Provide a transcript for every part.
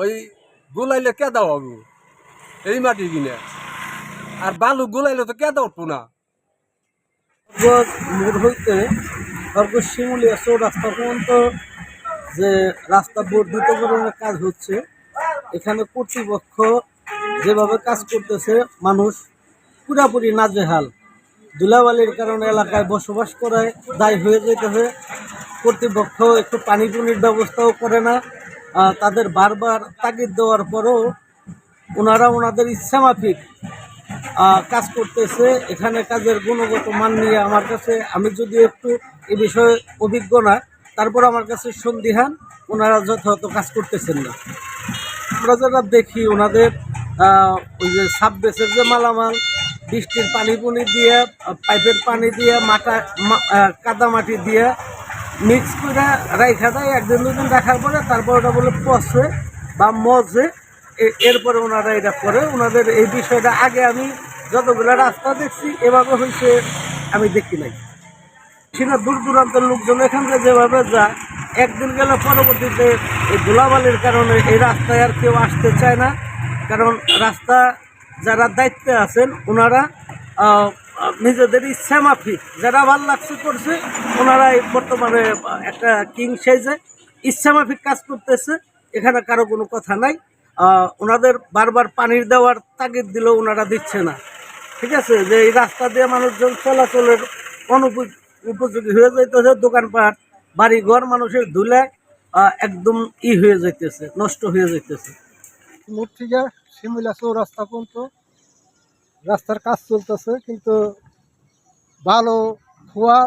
ওই গুলাইলে কে দাও হবে? এই মাটি কিনে। আর বালু গুলাইলে তো কে দাও না। মোড় হইতে খরগোশ শিমুলিয়া চৌরাস্তা পর্যন্ত যে রাস্তা বর্ধিতকরণের কাজ হচ্ছে, এখানে কর্তৃপক্ষ যেভাবে কাজ করতেছে, মানুষ পুরাপুরি নাজেহাল। ধুলাবালির কারণে এলাকায় বসবাস করায়, দায় হয়ে যেতেছে কর্তৃপক্ষ একটু পানি টুনির ব্যবস্থাও করে না। তাদের বারবার তাগিদ দেওয়ার পরেও ওনারা ওনাদের ইচ্ছামাফিক আহ, কাজ করতেছে। এখানে কাজের গুণগত মান নিয়ে আমার কাছে আমি যদি একটু এ বিষয়ে অভিজ্ঞ না তারপর আমার কাছে সন্দিহান ওনারা যথাযথ কাজ করতেছেন না। আমরা যারা দেখি ওনাদের ওই যে সাববেসের যে মালামাল বৃষ্টির পানি পুনি দিয়ে পাইপের পানি দিয়ে মাটা মা- কাদা মাটি দিয়ে মিক্স করে রাইখা দেয়, একদিন দুদিন রাখার পরে তারপর ওটা বলে পচে বা মজে। এরপরে ওনারা এটা করে। ওনাদের এই বিষয়টা আগে আমি যতগুলো রাস্তা দেখছি, এভাবে হয়েছে আমি দেখি নাই। সেটা দূর দূরান্তের লোকজন এখান থেকে যেভাবে যায় একদিন গেলে পরবর্তীতে এই ধুলাবালির কারণে এই রাস্তায় আর কেউ আসতে চায় না। কারণ রাস্তা যারা দায়িত্বে আছেন, ওনারা নিজেদের ইচ্ছা মাফিক। যারা ভালো লাগছে করছে ওনারা বর্তমানে একটা কিং সাইজে ইচ্ছা মাফিক কাজ করতেছে। এখানে কারও কোনো কথা নাই। ওনাদের বারবার পানির দেওয়ার তাগিদ দিলেও ওনারা দিচ্ছে না। ঠিক আছে? যে এই রাস্তা দিয়ে মানুষজন চলাচলের অনুপযোগী উপযোগী হয়ে যাইতেছে, দোকানপাট বাড়ি ঘর মানুষের ধুলে একদম ই হয়ে যাইতেছে, নষ্ট হয়ে যাইতেছে। মূর্তিকা শিমুলা চৌরাস্তা পর্যন্ত রাস্তার কাজ চলতেছে কিন্তু ভালো খোয়া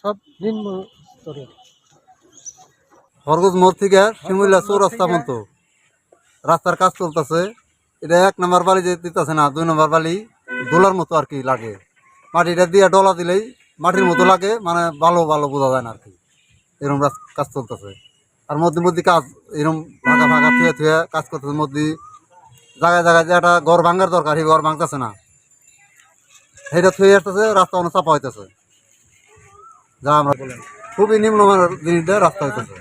সব নিম্ন স্তরের। খরগোজ মোড় থেকে শিমুলিয়া চৌরাস্তা পর্যন্ত। রাস্তার কাজ চলতেছে। এটা এক নম্বর বালি যে দিতেছে না দুই নম্বর বালি দোলার মতো আর কি লাগে। মাটিটা দিয়ে ডলা দিলেই মাটির মতো লাগে মানে ভালো ভালো বোঝা যায় না আর কি। এরকম কাজ চলতেছে। আর মধ্যে মধ্যে কাজ এরকম ফাঁকা ফাঁকা থুয়ে থুয়ে কাজ করতেছে মধ্যে জায়গায় জায়গায় যে একটা ঘর ভাঙার দরকার, সেই ঘর ভাঙতেছে না। সেটা থুয়ে আসতেছে, রাস্তা অনেক চাপা হইতেছে। যা আমরা বলেন, খুবই নিম্নমানের জিনিসটা রাস্তা হইতেছে।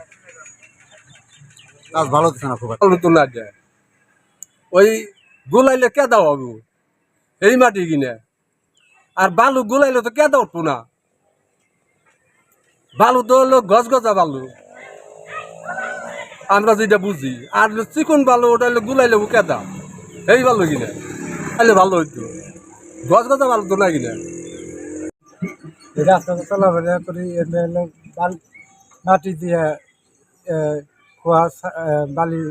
কাজ ভালো হচ্ছে না খুব ওই গুলাইলে কে দাও হবে? এই মাটি কিনে। আর বালু গুলাইলে তো কে দাও না। বালু তো হলো গজ গজা বালু। আমরা যেটা বুঝি, আর চিকন বালু ওটা হলো গুলাইলে কে দাও এই বালু কিনে? তাহলে ভালো হইতো। গজ গজা বালু তো না কিনে? এই রাস্তাটা চলাফেরা করি মাটি দিয়ে খোয়া বালি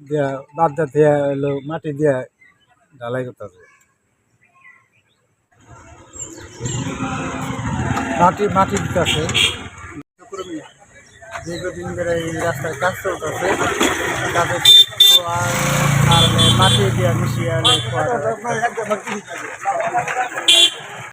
দিয়া, বাদ্দা দিয়ে হলো মাটি দিয়ে ঢালাই করতেছে মাটি মাটি দিতেছে দীর্ঘদিন ধরে এই রাস্তায় কাজ চলতেছে। আর মাটি দিয়ে মিশিয়ে